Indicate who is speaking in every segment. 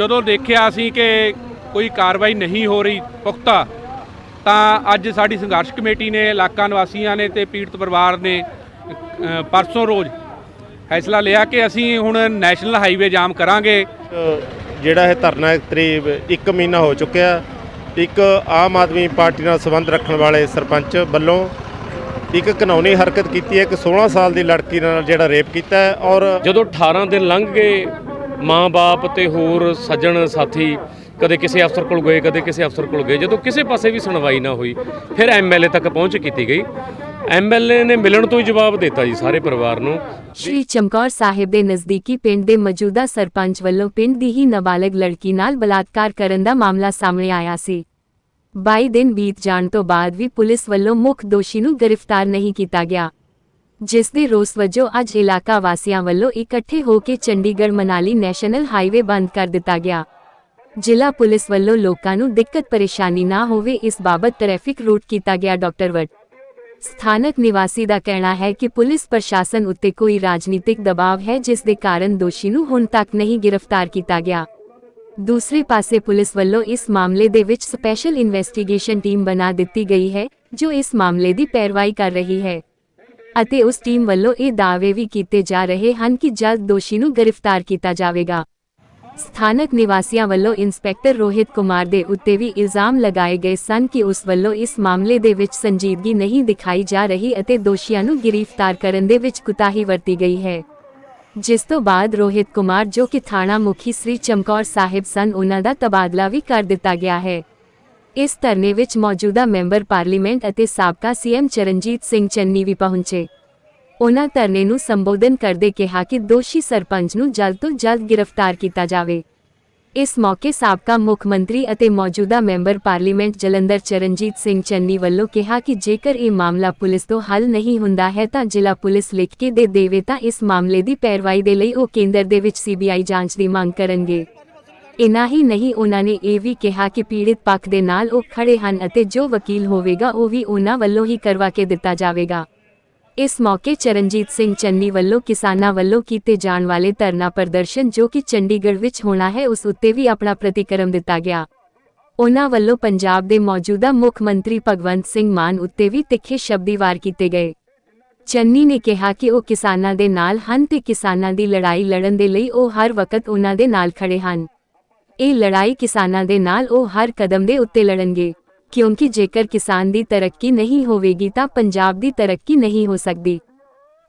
Speaker 1: ਜਦੋਂ ਦੇਖਿਆ ਅਸੀਂ ਕਿ ਕੋਈ ਕਾਰਵਾਈ ਨਹੀਂ ਹੋ ਰਹੀ ਪੁਖਤਾ ਤਾਂ ਅੱਜ ਸਾਡੀ ਸੰਘਰਸ਼ ਕਮੇਟੀ ਨੇ ਇਲਾਕਾ ਨਿਵਾਸੀਆਂ ਨੇ ਤੇ ਪੀੜਤ ਪਰਿਵਾਰ ਨੇ ਪਰਸੋਂ ਰੋਜ਼ ਫੈਸਲਾ ਲਿਆ ਕਿ ਅਸੀਂ ਹੁਣ ਨੈਸ਼ਨਲ ਹਾਈਵੇ ਜਾਮ ਕਰਾਂਗੇ।
Speaker 2: ਜਿਹੜਾ ਇਹ ਧਰਨਾ ਕਰੀਬ 1 ਮਹੀਨਾ ਹੋ ਚੁੱਕਿਆ। ਇੱਕ ਆਮ ਆਦਮੀ ਪਾਰਟੀ ਨਾਲ ਸੰਬੰਧ ਰੱਖਣ ਵਾਲੇ ਸਰਪੰਚ ਵੱਲੋਂ ਇੱਕ ਕਾਨੂੰਨੀ ਹਰਕਤ ਕੀਤੀ ਹੈ ਕਿ 16 ਸਾਲ ਦੀ ਲੜਕੀ ਨਾਲ ਜਿਹੜਾ ਰੇਪ ਕੀਤਾ ਹੈ ਔਰ
Speaker 3: ਜਦੋਂ 18 ਦਿਨ ਲੰਘ ਗਏ ਮਾਂ-ਬਾਪ ਤੇ ਹੋਰ ਸੱਜਣ ਸਾਥੀ ਕਦੇ ਕਿਸੇ ਅਫਸਰ ਕੋਲ ਗਏ, ਕਦੇ ਕਿਸੇ ਅਫਸਰ ਕੋਲ ਗਏ। ਜਦੋਂ ਕਿਸੇ ਪਾਸੇ ਵੀ ਸੁਣਵਾਈ ਨਾ ਹੋਈ, ਫਿਰ ਐਮਐਲਏ ਤੱਕ ਪਹੁੰਚ ਕੀਤੀ ਗਈ। ਐਮਐਲਏ ਨੇ ਮਿਲਣ ਤੋਂ ਹੀ ਜਵਾਬ ਦਿੱਤਾ ਜੀ ਸਾਰੇ ਪਰਿਵਾਰ ਨੂੰ।
Speaker 4: ਸ਼੍ਰੀ ਚਮਕੌਰ ਸਾਹਿਬ ਦੇ ਨਜ਼ਦੀਕੀ ਪਿੰਡ ਦੇ ਮੌਜੂਦਾ ਸਰਪੰਚ ਵੱਲੋਂ ਪਿੰਡ ਦੀ ਹੀ ਨਾਬਾਲਗ ਲੜਕੀ ਨਾਲ ਬਲਾਤਕਾਰ ਕਰਨ ਦਾ ਮਾਮਲਾ ਸਾਹਮਣੇ ਆਇਆ ਸੀ। 22 ਦਿਨ ਬੀਤ ਜਾਣ ਤੋਂ ਬਾਅਦ ਵੀ ਪੁਲਿਸ ਵੱਲੋਂ ਮੁੱਖ ਦੋਸ਼ੀ ਨੂੰ ਗ੍ਰਿਫਤਾਰ ਨਹੀਂ ਕੀਤਾ ਗਿਆ। ਜਿਸ ਦੇ ਰੋਸ ਵਜੋਂ ਅੱਜ ਇਲਾਕਾ ਵਾਸੀਆਂ ਵੱਲੋਂ ਇਕੱਠੇ ਹੋ ਕੇ ਚੰਡੀਗੜ੍ਹ ਮਨਾਲੀ ਨੈਸ਼ਨਲ ਹਾਈਵੇ ਬੰਦ ਕਰ ਦਿੱਤਾ ਗਿਆ। ਜ਼ਿਲ੍ਹਾ ਪੁਲਿਸ ਵੱਲੋਂ ਲੋਕਾਂ ਨੂੰ ਦਿੱਕਤ ਪਰੇਸ਼ਾਨੀ ਨਾ ਹੋਵੇ, ਇਸ ਬਾਬਤ ਟ੍ਰੈਫਿਕ ਰੂਟ ਕੀਤਾ ਗਿਆ ਡਾਕਟਰ ਵਟ। ਸਥਾਨਕ ਨਿਵਾਸੀ ਦਾ ਕਹਿਣਾ ਹੈ ਕਿ ਪੁਲਿਸ ਪ੍ਰਸ਼ਾਸਨ ਉੱਤੇ ਕੋਈ ਰਾਜਨੀਤਿਕ ਦਬਾਅ ਹੈ, ਜਿਸ ਦੇ ਕਾਰਨ ਦੋਸ਼ੀ ਨੂੰ ਹੁਣ ਤੱਕ ਨਹੀਂ ਗ੍ਰਿਫਤਾਰ ਕੀਤਾ ਗਿਆ। ਦੂਸਰੇ ਪਾਸੇ ਪੁਲਿਸ ਵੱਲੋਂ ਇਸ ਮਾਮਲੇ ਦੇ ਵਿੱਚ ਸਪੈਸ਼ਲ ਇਨਵੈਸਟੀਗੇਸ਼ਨ ਟੀਮ ਬਣਾ ਦਿੱਤੀ ਗਈ ਹੈ, ਜੋ ਇਸ ਮਾਮਲੇ ਦੀ ਪੈਰਵਾਈ ਕਰ ਰਹੀ ਹੈ। ਅਤੇ ਉਸ ਟੀਮ ਵੱਲੋਂ ਇਹ ਦਾਅਵੇ ਵੀ ਕੀਤੇ ਜਾ ਰਹੇ ਹਨ ਕਿ ਜਲਦ ਦੋਸ਼ੀ ਨੂੰ ਗ੍ਰਿਫਤਾਰ ਕੀਤਾ ਜਾਵੇਗਾ। ਸਥਾਨਕ ਨਿਵਾਸੀਆਂ ਵੱਲੋਂ ਇੰਸਪੈਕਟਰ ਰੋਹਿਤ ਕੁਮਾਰ ਦੇ ਉੱਤੇ ਵੀ ਇਲਜ਼ਾਮ ਲਗਾਏ ਗਏ ਸਨ ਕਿ ਉਸ ਵੱਲੋਂ ਇਸ ਮਾਮਲੇ ਦੇ ਵਿੱਚ ਸੰਜੀਦਗੀ ਨਹੀਂ ਦਿਖਾਈ ਜਾ ਰਹੀ ਅਤੇ ਦੋਸ਼ੀਆਂ ਨੂੰ ਗ੍ਰਿਫਤਾਰ ਕਰਨ ਦੇ ਵਿੱਚ ਕੁਤਾਹੀ ਵਰਤੀ ਗਈ ਹੈ। ਜਿਸ ਤੋਂ ਬਾਅਦ ਰੋਹਿਤ ਕੁਮਾਰ ਜੋ ਕਿ ਥਾਣਾ ਮੁਖੀ ਸ੍ਰੀ ਚਮਕੌਰ ਸਾਹਿਬ ਸਨ, ਉਹਨਾਂ ਦਾ ਤਬਾਦਲਾ ਵੀ ਕਰ ਦਿੱਤਾ ਗਿਆ ਹੈ। ਇਸ ਧਰਨੇ ਵਿੱਚ ਮੌਜੂਦਾ ਮੈਂਬਰ ਪਾਰਲੀਮੈਂਟ ਅਤੇ ਸਾਬਕਾ ਸੀਐਮ ਚਰਨਜੀਤ ਸਿੰਘ ਚੰਨੀ ਵੀ ਪਹੁੰਚੇ। ਉਹਨਾਂ ਧਰਨੇ ਨੂੰ ਸੰਬੋਧਨ ਕਰਦੇ ਕਿਹਾ ਕਿ ਦੋਸ਼ੀ ਸਰਪੰਚ ਨੂੰ ਜਲਦ ਤੋਂ ਜਲਦ ਗ੍ਰਿਫਤਾਰ ਕੀਤਾ ਜਾਵੇ। ਇਸ ਮੌਕੇ ਸਾਬਕਾ ਮੁੱਖ ਮੰਤਰੀ ਅਤੇ ਮੌਜੂਦਾ ਮੈਂਬਰ ਪਾਰਲੀਮੈਂਟ ਜਲੰਧਰ ਚਰਨਜੀਤ ਸਿੰਘ ਚੰਨੀ ਵੱਲੋਂ ਕਿਹਾ ਕਿ ਜੇਕਰ ਇਹ ਮਾਮਲਾ ਪੁਲਿਸ ਤੋਂ ਹੱਲ ਨਹੀਂ ਹੁੰਦਾ ਹੈ ਤਾਂ ਜ਼ਿਲ੍ਹਾ ਪੁਲਿਸ ਲਿਖ ਕੇ ਦੇ ਦੇਵੇ ਤਾਂ ਇਸ ਮਾਮਲੇ ਦੀ ਪੈਰਵਾਈ ਦੇ ਲਈ ਉਹ ਕੇਂਦਰ ਦੇ ਵਿੱਚ ਸੀਬੀਆਈ ਜਾਂਚ ਦੀ ਮੰਗ ਕਰਨਗੇ। ਇਨਾ ਹੀ ਨਹੀਂ ਉਹਨਾਂ ਨੇ ਇਹ ਵੀ ਕਿਹਾ ਕਿ ਪੀੜਿਤ ਪੱਖ ਦੇ ਨਾਲ ਉਹ ਖੜੇ ਹਨ ਅਤੇ ਜੋ ਵਕੀਲ ਹੋਵੇਗਾ ਉਹ ਵੀ ਉਹਨਾਂ ਵੱਲੋਂ ਹੀ ਕਰਵਾ ਕੇ ਦਿੱਤਾ ਜਾਵੇਗਾ। ਇਸ ਮੌਕੇ ਚਰਨਜੀਤ ਸਿੰਘ ਚੰਨੀ ਵੱਲੋਂ ਕਿਸਾਨਾਂ ਵੱਲੋਂ ਕੀਤੇ ਜਾਣ ਵਾਲੇ ਧਰਨਾ ਪ੍ਰਦਰਸ਼ਨ ਜੋ ਕਿ ਚੰਡੀਗੜ੍ਹ ਵਿੱਚ ਹੋਣਾ ਹੈ ਉਸ ਉੱਤੇ ਵੀ ਆਪਣਾ ਪ੍ਰਤੀਕਰਮ ਦਿੱਤਾ ਗਿਆ। ਉਹਨਾਂ ਵੱਲੋਂ ਪੰਜਾਬ ਦੇ ਮੌਜੂਦਾ ਮੁੱਖ ਮੰਤਰੀ ਭਗਵੰਤ ਸਿੰਘ ਮਾਨ ਉੱਤੇ ਵੀ ਤਿੱਖੇ ਸ਼ਬਦੀ ਵਾਰ ਕੀਤੇ ਗਏ। ਚੰਨੀ ਨੇ ਕਿਹਾ ਕਿ ਉਹ ਕਿਸਾਨਾਂ ਦੇ ਨਾਲ ਹਨ ਤੇ ਕਿਸਾਨਾਂ ਦੀ ਲੜਾਈ ਲੜਨ ਦੇ ਲਈ ਉਹ ਹਰ ਵਕਤ ਉਹਨਾਂ ਦੇ ਨਾਲ ਖੜੇ ਹਨ। ਇਹ ਲੜਾਈ ਕਿਸਾਨਾਂ ਦੇ ਨਾਲ ਉਹ ਹਰ ਕਦਮ ਦੇ ਉੱਤੇ ਲੜਨਗੇ, ਕਿਉਂਕਿ ਜੇਕਰ ਕਿਸਾਨ ਦੀ ਤਰੱਕੀ ਨਹੀਂ ਹੋਵੇਗੀ ਤਾਂ ਪੰਜਾਬ ਦੀ ਤਰੱਕੀ ਨਹੀਂ ਹੋ ਸਕਦੀ।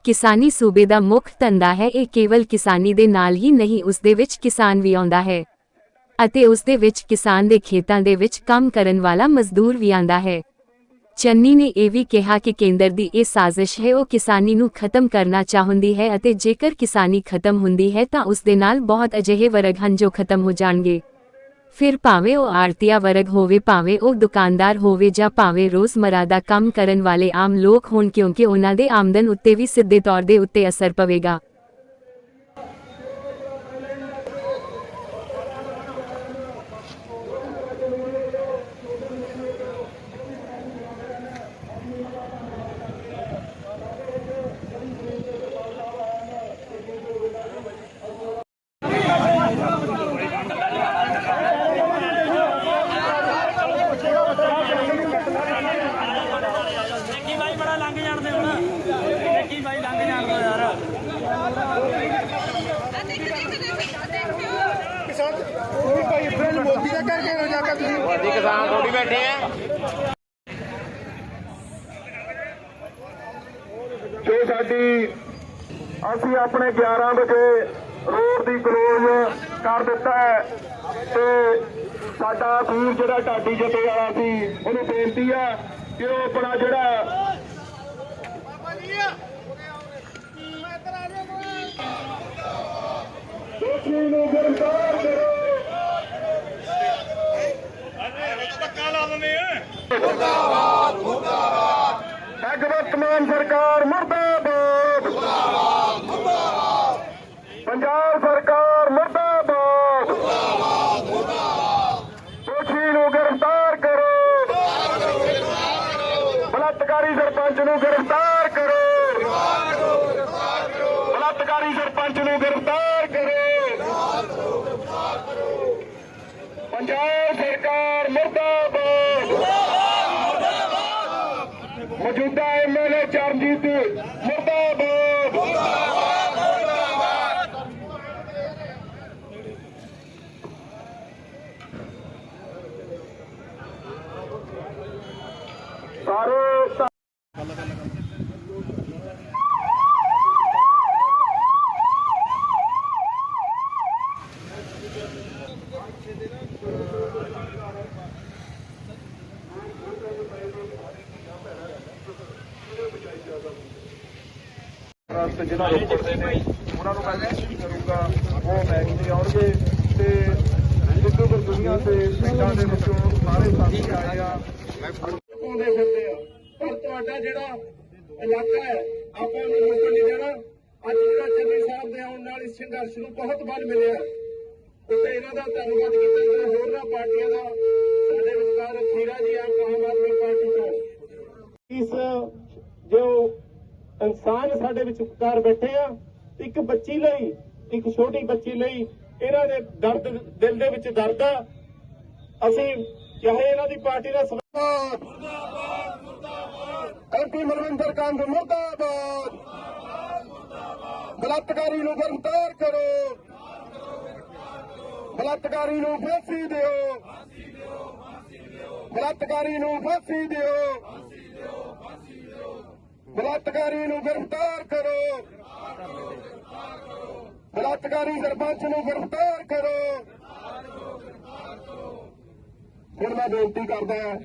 Speaker 4: ਕਿਸਾਨੀ ਸੂਬੇ ਦਾ ਮੁੱਖ ਧੰਦਾ ਹੈ ਇਹ ਕੇਵਲ ਕਿਸਾਨੀ ਦੇ ਨਾਲ ਹੀ ਨਹੀਂ, ਉਸ ਦੇ ਵਿੱਚ ਕਿਸਾਨ ਵੀ ਆਉਂਦਾ ਹੈ। ਅਤੇ ਉਸ ਦੇ ਵਿੱਚ ਕਿਸਾਨ ਦੇ ਖੇਤਾਂ ਦੇ ਵਿੱਚ ਕੰਮ ਕਰਨ ਵਾਲਾ ਮਜ਼ਦੂਰ ਵੀ ਆਂਦਾ ਹੈ। ਚੰਨੀ ਨੇ ਇਹ ਵੀ ਕਿਹਾ ਕਿ ਕੇਂਦਰ ਦੀ ਇਹ ਸਾਜ਼ਿਸ਼ ਹੈ, ਉਹ ਕਿਸਾਨੀ ਨੂੰ ਖਤਮ ਕਰਨਾ ਚਾਹੁੰਦੀ ਹੈ ਅਤੇ ਜੇਕਰ ਕਿਸਾਨੀ ਖਤਮ ਹੁੰਦੀ ਹੈ ਤਾਂ ਉਸ ਦੇ ਨਾਲ ਬਹੁਤ ਅਜਿਹੇ ਵਰਗ ਹਨ ਜੋ ਖਤਮ ਹੋ ਜਾਣਗੇ। ਫਿਰ ਭਾਵੇਂ ਉਹ ਆੜਤੀਆ ਵਰਗ ਹੋਵੇ, ਭਾਵੇਂ ਉਹ ਦੁਕਾਨਦਾਰ ਹੋਵੇ ਜਾਂ ਭਾਵੇਂ ਰੋਜ਼ਮਰਾ ਦਾ ਕੰਮ ਕਰਨ ਵਾਲੇ ਆਮ ਲੋਕ ਹੋਣ ਕਿਉਂਕਿ ਉਹਨਾਂ ਦੇ ਆਮਦਨ ਉੱਤੇ ਵੀ ਸਿੱਧੇ ਤੌਰ ਦੇ ਉੱਤੇ ਅਸਰ ਪਵੇਗਾ
Speaker 5: ਦੇਖੀ ਬਾਈ ਬੜਾ ਲੰਘ ਜਾਣ ਦੇ ਹੁਣ ਦੇਖੀ ਬਾਈ ਲੰਘ ਜਾਣ ਦੋ ਯਾਰ
Speaker 6: ਜੋ ਸਾਡੀ ਅਸੀਂ ਆਪਣੇ 11 ਵਜੇ ਰੋਡ ਦੀ ਕਲੋਜ਼ ਕਰ ਦਿੱਤਾ ਹੈ ਤੇ ਸਾਡਾ ਵੀਰ ਜਿਹੜਾ ਢਾਡੀ ਜੱਟੇ ਵਾਲਾ ਸੀ, ਉਹਨੂੰ ਬੇਨਤੀ ਆ ਕਿ ਉਹ ਆਪਣਾ ਜਿਹੜਾ ਦੋਸ਼ੀ ਨੂੰ ਗ੍ਰਿਫਤਾਰ ਕਰੋ। ਭਗਵਤ ਮਾਨ ਸਰਕਾਰ ਮੁਰਦਾਬਾਦ ਮੁਰਦਾਬਾਦ ਮੁਰਦਾਬਾਦ ਪੰਜਾਬ ਸਰਕਾਰ ਮੁਰਦਾਬਾਦ ਮੁਰਦਾਬਾਦ ਮੁਰਦਾਬਾਦ ਦੋਸ਼ੀ ਨੂੰ ਗ੍ਰਿਫਤਾਰ ਕਰੋ ਬਲਾਤਕਾਰੀ ਸਰਪੰਚ ਨੂੰ ਗ੍ਰਿਫਤਾਰ ਕਰੋ ਬਲਾਤਕਾਰੀ ਸਰਪੰਚ ਨੂੰ ਗ੍ਰਿਫਤਾਰ ਕਰੋ ਪੰਜਾਬ ਸਰਕਾਰ ਮੁਰਦਾਬਾਦ ਮੌਜੂਦਾ ਐਮਐਲਏ ਚਰਨਜੀਤ ਮੁਰਦਾਬਾਦ ਸਾਰੇ ਰਾਸਤੇ ਜਿਹੜਾ ਰੋਪੜਦੇ ਨੇ, ਉਹਨਾਂ ਨੂੰ ਮੈਂ ਬੇਨਤੀ ਕਰੂੰਗਾ, ਉਹ ਮੈਚ ਤੇ ਆਉਣਗੇ। ਤੇ ਜਿੱਦੋਂ ਫਿਰ ਦੁਨੀਆ ਤੇ ਪਿੰਡਾਂ ਦੇ ਵਿੱਚੋਂ ਸਾਰੇ ਸਾਥੀ ਆਏ ਆ। ਆਉਂਦੇ ਫਿਰਦੇ ਆ। ਪਰ ਤੁਹਾਡਾ ਜਿਹੜਾ ਇਲਾਕਾ ਹੈ, ਆਪਾਂ ਨੂੰ ਮੁੱਕਣ ਨਹੀਂ ਦੇਣਾ। ਅੱਜ ਜਿਹੜਾ ਚੰਨੀ ਸਾਹਿਬ ਦੇ ਆਉਣ ਨਾਲ ਇਸ ਸੰਘਰਸ਼ ਨੂੰ ਬਹੁਤ ਬਲ ਮਿਲਿਆ। ਤੇ ਇਹਨਾਂ ਦਾ ਧੰਨਵਾਦ ਕੀਤਾ ਤੇ ਹੋਰਨਾਂ ਪਾਰਟੀਆਂ ਦਾ, ਸਾਡੇ ਵਿਚਕਾਰ ਖੀਰਾ ਜੀ ਆਪ ਆਮ ਆਦਮੀ ਪਾਰਟੀ ਤੋਂ। ਇਸ ਜੋ ਇਨਸਾਨ ਸਾਡੇ ਵਿੱਚ ਕਰ ਬੈਠੇ ਆ। ਇੱਕ ਬੱਚੀ ਲਈ, ਇੱਕ ਛੋਟੀ ਬੱਚੀ ਲਈ ਇਹਨਾਂ ਦੇ ਦਰਦ, ਦਿਲ ਦੇ ਵਿੱਚ ਦਰਦ ਆ। ਅਸੀਂ ਚਾਹੇ ਇਹਨਾਂ ਦੀ ਪਾਰਟੀ ਦਾ ਮੁਰਦਾਬਾਦ ਮੁਰਦਾਬਾਦ ਐਮਪੀ ਮਨਵਿੰਦਰ ਕੰਗ, ਮੁਰਦਾਬਾਦ। ਬਲਾਤਕਾਰੀ ਨੂੰ ਗ੍ਰਿਫਤਾਰ ਕਰੋ। ਬਲਾਤਕਾਰੀ ਨੂੰ ਫਾਂਸੀ ਦਿਓ। ਬਲਾਤਕਾਰੀ ਨੂੰ ਫਾਂਸੀ ਦਿਓ। ਬਲਾਤਕਾਰੀ ਨੂੰ ਗ੍ਰਿਫਤਾਰ ਕਰੋ। ਬਲਾਤਕਾਰੀ ਸਰਪੰਚ ਨੂੰ ਗ੍ਰਿਫਤਾਰ ਕਰੋ। ਹੁਣ ਮੈਂ ਬੇਨਤੀ ਕਰਦਾ ਹਾਂ।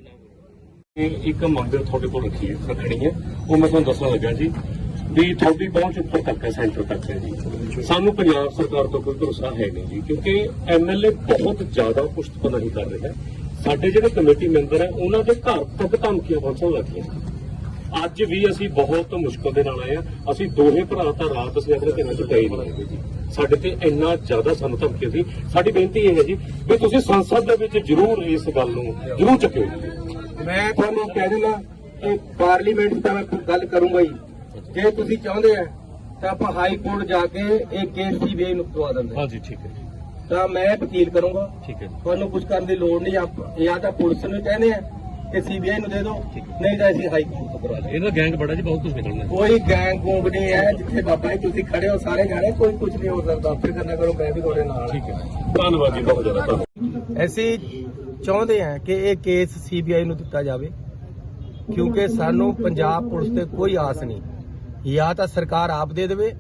Speaker 3: ਇੱਕ ਮੰਗ ਤੁਹਾਡੇ ਕੋਲ ਰੱਖੀ ਹੈ ਰੱਖਣੀ ਹੈ। ਉਹ ਮੈਂ ਤੁਹਾਨੂੰ ਦੱਸਣ ਲੱਗਾ ਜੀ ਵੀ ਤੁਹਾਡੀ ਪਹੁੰਚ ਉੱਪਰ ਤੱਕ ਹੈ ਸੈਂਟਰ ਤੱਕ ਹੈ ਜੀ। ਸਾਨੂੰ ਪੰਜਾਬ ਸਰਕਾਰ ਤੋਂ ਕੋਈ ਭਰੋਸਾ ਹੈ ਨਹੀਂ ਜੀ, ਕਿਉਂਕਿ ਐਮਐਲਏ ਬਹੁਤ ਜ਼ਿਆਦਾ ਪੁਸ਼ਤਪਨਾਹੀ ਕਰ ਰਿਹਾ ਸਾਡੇ ਜਿਹੜੇ ਕਮੇਟੀ ਮੈਂਬਰ ਹੈ, ਉਹਨਾਂ ਦੇ ਘਰ ਤੱਕ ਧਮਕੀਆਂ ਪਹੁੰਚਣ ਲੱਗੀਆਂ ਅੱਜ ਵੀ ਅਸੀਂ ਬਹੁਤ ਮੁਸ਼ਕਲ ਦੇ ਨਾਲ ਆਏ ਆ ਅਸੀਂ ਦੋਹੇ ਭਰਾ ਤਾਂ ਰਾਤ ਅਸੀਂ ਆਪਣੇ ਘਰਾਂ ਚ ਗਏ ਨਹੀਂ ਜੀ। ਸਾਡੇ ਤੇ ਇੰਨਾ ਜ਼ਿਆਦਾ ਸਾਨੂੰ ਧਮਕੀਆਂ ਸੀ। ਸਾਡੀ ਬੇਨਤੀ ਇਹ ਹੈ ਜੀ ਵੀ ਤੁਸੀਂ ਸੰਸਦ ਦੇ ਵਿੱਚ ਜ਼ਰੂਰ ਇਸ ਗੱਲ ਨੂੰ ਜ਼ਰੂਰ ਚੱਕਿਓ।
Speaker 7: ਮੈਂ ਤੁਹਾਨੂੰ ਕਹਿ ਦਿੰਦਾ ਕਿ ਪਾਰਲੀਮੈਂਟ ਤਾਂ ਮੈਂ ਗੱਲ ਕਰੂੰਗਾ ਹੀ ਜੇ ਤੁਸੀਂ ਚਾਹੁੰਦੇ ਆ ਤਾਂ ਆਪਾਂ ਹਾਈ ਕੋਰਟ ਜਾ ਕੇ ਇਹ ਕੇਸ ਸੀਬੀਆਈ ਨੂੰ ਪਵਾ ਦਿੰਦੇ
Speaker 3: ਹਾਂਜੀ ਠੀਕ ਹੈ
Speaker 7: ਤਾਂ ਮੈਂ ਵਕੀਲ ਕਰੂੰਗਾ।
Speaker 3: ਠੀਕ ਹੈ
Speaker 7: ਤੁਹਾਨੂੰ ਕੁਝ ਕਰਨ ਦੀ ਲੋੜ ਨਹੀਂ ਆਪ ਜਾਂ ਤਾਂ ਪੁਲਿਸ ਨੂੰ ਕਹਿੰਦੇ ਆ ਕਿ ਸੀਬੀਆਈ ਨੂੰ ਦੇ ਦਿਓ ਨਹੀਂ ਤਾਂ ਅਸੀਂ ਹਾਈ ਕੋਰਟ ਤੋਂ ਕਰਵਾ
Speaker 3: ਇਹਦਾ ਗੈਂਗ ਬੜਾ ਜੀ ਬਹੁਤ ਕੁਝ ਨਿਕਲਣਾ
Speaker 7: ਕੋਈ ਗੈਂਗ ਗੂੰਗ ਨਹੀਂ ਹੈ ਜਿੱਥੇ ਬਾਬਾ ਜੀ ਤੁਸੀਂ ਖੜੇ ਹੋ ਸਾਰੇ ਜਾਣੇ ਕੋਈ ਕੁਝ ਨਹੀਂ ਹੋ ਸਕਦਾ। ਫਿਕਰ ਨਾ ਕਰੋ ਮੈਂ ਵੀ ਤੁਹਾਡੇ ਨਾਲ।
Speaker 3: ਠੀਕ ਹੈ। ਧੰਨਵਾਦ ਜੀ ਬਹੁਤ ਜ਼ਿਆਦਾ ਧੰਨਵਾਦ।
Speaker 7: ਅਸੀਂ ਚਾਹੁੰਦੇ ਹਾਂ ਕਿ ਇਹ ਕੇਸ ਸੀਬੀਆਈ ਨੂੰ ਦਿੱਤਾ ਜਾਵੇ ਕਿਉਂਕਿ ਸਾਨੂੰ ਪੰਜਾਬ ਪੁਲਿਸ ਤੇ ਕੋਈ ਆਸ ਨਹੀਂ। ਜਾਂ ਤਾਂ ਸਰਕਾਰ ਆਪ ਦੇ ਦੇਵੇ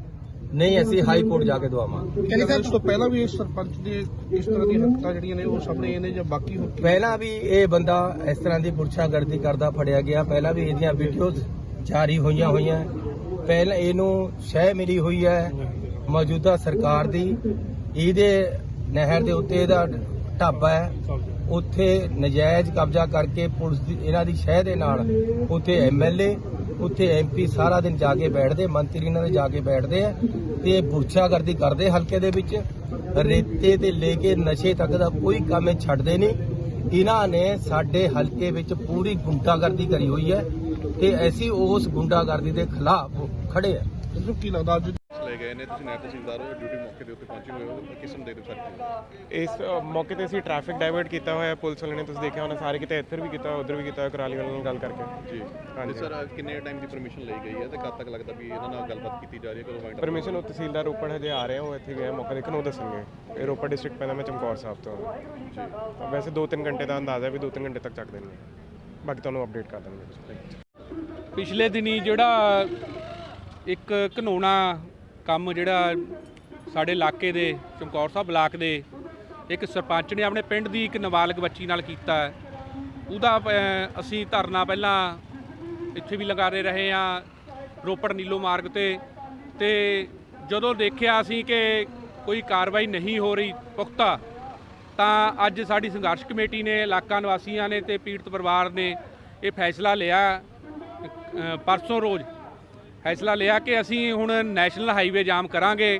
Speaker 7: ਨਹੀਂ ਅਸੀਂ ਹਾਈ ਕੋਰਟ ਜਾ ਕੇ ਦਵਾਵਾਂਗੇ।
Speaker 8: ਕਹਿੰਦੇ ਸਰ ਇਸ ਤੋਂ ਪਹਿਲਾਂ ਵੀ ਇਸ ਸਰਪੰਚ ਦੀ ਇਸ ਤਰ੍ਹਾਂ ਦੀਆਂ ਹਰਕਤਾਂ ਜਿਹੜੀਆਂ ਨੇ ਉਹ ਸਾਹਮਣੇ ਆਏ ਨੇ ਜਾਂ ਬਾਕੀ ਹੋ
Speaker 7: ਪਹਿਲਾਂ ਵੀ ਇਹ ਬੰਦਾ ਇਸ ਤਰ੍ਹਾਂ ਦੀ ਗੁਰਛਾਗਰਦੀ ਕਰਦਾ ਫੜਿਆ ਗਿਆ। ਪਹਿਲਾਂ ਵੀ ਇਹਦੀਆਂ ਵੀਡੀਓਜ਼ ਜਾਰੀ ਹੋਈਆਂ ਹੋਈਆਂ। ਪਹਿਲਾਂ ਇਹਨੂੰ ਸ਼ਹਿ ਮਿਲੀ ਹੋਈ ਹੈ ਮੌਜੂਦਾ ਸਰਕਾਰ ਦੀ। ਇਹਦੇ ਨਹਿਰ ਦੇ ਉੱਤੇ ਇਹਦਾ ਢਾਬਾ ਹੈ। ਉੱਥੇ ਨਜਾਇਜ਼ ਕਬਜ਼ਾ ਕਰਕੇ ਪੁਲਿਸ ਦੀ ਇਹਨਾਂ ਦੀ ਸ਼ਹਿ ਦੇ ਨਾਲ ਉੱਥੇ ਐਮਐਲਏ ਉੱਥੇ ਐਮਪੀ ਸਾਰਾ ਦਿਨ ਜਾ ਕੇ ਬੈਠਦੇ, ਮੰਤਰੀ ਇਹਨਾਂ ਦੇ ਜਾ ਕੇ ਬੈਠਦੇ ਆ ਤੇ ਇਹ ਬੁਰਛਾਗਰਦੀ ਕਰਦੇ ਹਲਕੇ ਦੇ ਵਿੱਚ। ਰੇਤੇ ਤੇ ਲੈ ਕੇ ਨਸ਼ੇ ਤੱਕ ਦਾ ਕੋਈ ਕੰਮ ਛੱਡਦੇ ਨਹੀਂ। ਇਹਨਾਂ ਨੇ ਸਾਡੇ ਹਲਕੇ ਵਿੱਚ ਪੂਰੀ ਗੁੰਡਾਗਰਦੀ ਕਰੀ ਹੋਈ ਹੈ ਤੇ ਅਸੀਂ ਉਸ ਗੁੰਡਾਗਰਦੀ ਦੇ ਖਿਲਾਫ ਖੜੇ ਆ।
Speaker 8: ਤੁਹਾਨੂੰ ਕੀ ਲੱਗਦਾ
Speaker 9: ਲੈ ਗਏ ਨੇ ਤੁਸੀਂ ਨਾਇਬ ਤਹਿਸੀਲਦਾਰ ਹੋ ਡਿਊਟੀ ਮੌਕੇ ਦੇ ਉੱਤੇ ਪਹੁੰਚੇ ਹੋਏ ਹੋ ਕਿਸ ਨੂੰ ਦੇ ਦਿਓ ਸਰ
Speaker 10: ਇਸ ਅ, ਮੌਕੇ ਤੇ ਅਸੀਂ ਟ੍ਰੈਫਿਕ ਡਾਇਵਰਟ ਕੀਤਾ ਹੋਇਆ ਪੁਲਿਸ ਵਾਲਿਆਂ ਨੇ ਤੁਸੀਂ ਦੇਖਿਆ ਹੋਣਾ ਸਾਰੇ ਕਿਤੇ ਇੱਧਰ ਵੀ ਕੀਤਾ ਉਧਰ ਵੀ ਕੀਤਾ ਕਰਾਲੀ ਵਾਲਿਆਂ ਨਾਲ ਗੱਲ ਕਰਕੇ।
Speaker 9: ਜੀ।
Speaker 10: ਹਾਂਜੀ।
Speaker 9: ਸਰ ਕਿੰਨੇ ਟਾਈਮ ਦੀ ਪਰਮਿਸ਼ਨ ਲਈ ਗਈ ਹੈ ਤੇ ਕਦ ਤੱਕ ਲੱਗਦਾ ਵੀ ਇਹਨਾਂ ਨਾਲ ਗੱਲਬਾਤ ਕੀਤੀ ਜਾ ਰਹੀ ਹੈ ਕਦੋਂ ਵਾਈਂਡ
Speaker 10: ਪਰਮਿਸ਼ਨ ਉਹ ਤਹਿਸੀਲਦਾਰ ਰੋਪੜ ਹਜੇ ਆ ਰਹੇ ਉਹ ਇੱਥੇ ਗਏ ਆ, ਮੌਕਾ ਦੇਖਣ ਉਹ ਦੱਸਣਗੇ। ਇਹ ਰੋਪੜ ਡਿਸਟ੍ਰਿਕਟ ਪੈਂਦਾ ਮੈਂ ਚਮਕੌਰ ਸਾਹਿਬ ਤੋਂ। ਹਾਂ। ਵੈਸੇ 2-3 ਘੰਟੇ ਦਾ ਅੰਦਾਜ਼ਾ ਹੈ ਵੀ 2-3 ਘੰਟੇ ਤੱਕ ਚੱਕ ਦੇਣਗੇ। ਬਾਕੀ ਤੁਹਾਨੂੰ ਅਪਡੇਟ ਕਰ ਦਾਂਗੇ
Speaker 1: ਪਿਛਲੇ ਦਿਨੀ ਜਿਹੜਾ ਇੱਕ ਘਨੋਣਾ ਕੰਮ ਜਿਹੜਾ ਸਾਡੇ ਇਲਾਕੇ ਦੇ ਚਮਕੌਰ ਸਾਹਿਬ ਬਲਾਕ ਦੇ ਇੱਕ ਸਰਪੰਚ ਨੇ ਆਪਣੇ ਪਿੰਡ ਦੀ ਇੱਕ ਨਾਬਾਲਗ ਬੱਚੀ ਨਾਲ ਕੀਤਾ ਉਹਦਾ ਅਸੀਂ ਧਰਨਾ ਪਹਿਲਾਂ ਇੱਥੇ ਵੀ ਲਗਾਰੇ ਰਹੇ ਆ ਰੋਪੜ ਨੀਲੋ ਮਾਰਗ ਤੇ। ਤੇ ਜਦੋਂ ਦੇਖਿਆ ਅਸੀਂ ਕਿ ਕੋਈ ਕਾਰਵਾਈ ਨਹੀਂ ਹੋ ਰਹੀ ਪੁਖਤਾ, ਤਾਂ ਅੱਜ ਸਾਡੀ ਸੰਘਰਸ਼ ਕਮੇਟੀ ਨੇ, ਇਲਾਕਾ ਨਿਵਾਸੀਆਂ ਨੇ ਤੇ ਪੀੜਤ ਪਰਿਵਾਰ ਨੇ ਇਹ ਫੈਸਲਾ ਲਿਆ ਪਰਸੋਂ ਰੋਜ਼। ਫੈਸਲਾ ਲਿਆ ਕਿ ਅਸੀਂ ਹੁਣ ਨੈਸ਼ਨਲ ਹਾਈਵੇ ਜਾਮ ਕਰਾਂਗੇ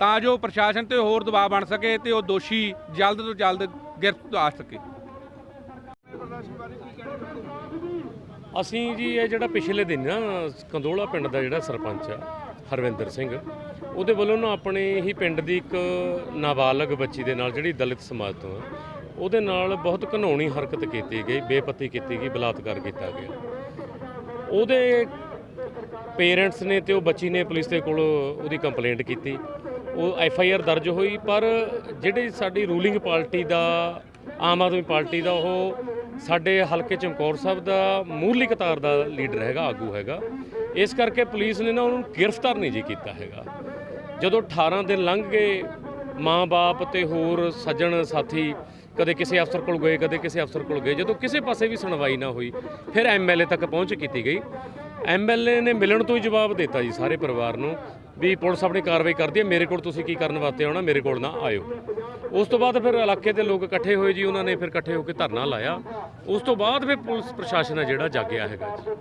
Speaker 1: ਤਾਂ ਜੋ ਪ੍ਰਸ਼ਾਸਨ ਤੇ ਹੋਰ ਦਬਾਅ ਬਣ ਸਕੇ ਤੇ ਉਹ ਦੋਸ਼ੀ ਜਲਦ ਤੋਂ ਜਲਦ ਗ੍ਰਿਫਤ ਆ ਸਕੇ।
Speaker 3: ਅਸੀਂ ਜੀ ਇਹ ਜਿਹੜਾ ਪਿਛਲੇ ਦਿਨ ਨਾ ਕੰਦੋਲਾ ਪਿੰਡ ਦਾ ਜਿਹੜਾ ਸਰਪੰਚ ਆ, ਹਰਵਿੰਦਰ ਸਿੰਘ, ਉਹਦੇ ਵੱਲੋਂ ਨਾ ਆਪਣੇ ਹੀ ਪਿੰਡ ਦੀ ਇੱਕ ਨਾਬਾਲਗ ਬੱਚੀ ਦੇ ਨਾਲ ਜਿਹੜੀ ਦਲਿਤ ਸਮਾਜ ਤੋਂ ਆ, ਉਹਦੇ ਨਾਲ ਬਹੁਤ ਘਿਨਾਉਣੀ ਹਰਕਤ ਕੀਤੀ ਗਈ, ਬੇਪਤੀ ਕੀਤੀ ਗਈ, ਬਲਾਤਕਾਰ ਕੀਤਾ ਗਿਆ। ਉਹਦੇ ਪੇਰੈਂਟਸ ਨੇ ਤੇ ਉਹ ਬੱਚੀ ਨੇ ਪੁਲਿਸ ਦੇ ਕੋਲ ਉਹਦੀ ਕੰਪਲੇਂਟ ਕੀਤੀ। ਉਹ ਐਫ ਆਈ ਆਰ ਦਰਜ ਹੋਈ, ਪਰ ਜਿਹੜੀ ਸਾਡੀ ਰੂਲਿੰਗ ਪਾਰਟੀ ਦਾ, ਆਮ ਆਦਮੀ ਪਾਰਟੀ ਦਾ, ਉਹ ਸਾਡੇ ਹਲਕੇ ਚਮਕੌਰ ਸਾਹਿਬ ਦਾ ਮੂਰਲੀ ਕਤਾਰ ਦਾ ਲੀਡਰ ਹੈਗਾ, ਆਗੂ ਹੈਗਾ। ਇਸ ਕਰਕੇ ਪੁਲਿਸ ਨੇ ਨਾ ਉਹਨੂੰ ਗ੍ਰਿਫਤਾਰ ਨਹੀਂ ਜੀ ਕੀਤਾ ਹੈਗਾ। ਜਦੋਂ 18 ਦਿਨ ਲੰਘ ਗਏ, ਮਾਂ-ਬਾਪ ਤੇ ਹੋਰ ਸੱਜਣ ਸਾਥੀ ਕਦੇ ਕਿਸੇ ਅਫਸਰ ਕੋਲ ਗਏ, ਕਦੇ ਕਿਸੇ ਅਫਸਰ ਕੋਲ ਗਏ, ਜਦੋਂ ਕਿਸੇ ਪਾਸੇ ਵੀ ਸੁਣਵਾਈ ਨਾ ਹੋਈ, ਫਿਰ ਐਮਐਲਏ ਤੱਕ ਪਹੁੰਚ ਕੀਤੀ ਗਈ। ਐਮਐਲਏ ਨੇ ਮਿਲਣ ਤੋਂ ਹੀ ਜਵਾਬ ਦਿੱਤਾ ਜੀ ਸਾਰੇ ਪਰਿਵਾਰ ਨੂੰ। ਵੀ ਪੁਲਿਸ ਆਪਣੀ ਕਾਰਵਾਈ ਕਰਦੀ ਹੈ। ਮੇਰੇ ਕੋਲ ਤੁਸੀਂ ਕੀ ਕਰਨ ਵਾਸਤੇ ਆਉਣਾ, ਮੇਰੇ ਕੋਲ ਨਾ ਆਇਓ। ਉਸ ਤੋਂ ਬਾਅਦ ਫਿਰ ਇਲਾਕੇ ਦੇ ਲੋਕ ਇਕੱਠੇ ਹੋਏ ਜੀ, ਉਹਨਾਂ ਨੇ ਫਿਰ ਇਕੱਠੇ ਹੋ ਕੇ ਧਰਨਾ ਲਾਇਆ। ਉਸ ਤੋਂ ਬਾਅਦ ਫਿਰ ਪੁਲਿਸ ਪ੍ਰਸ਼ਾਸਨ ਹੈ ਜਿਹੜਾ ਜਾਗਿਆ ਹੈਗਾ ਜੀ।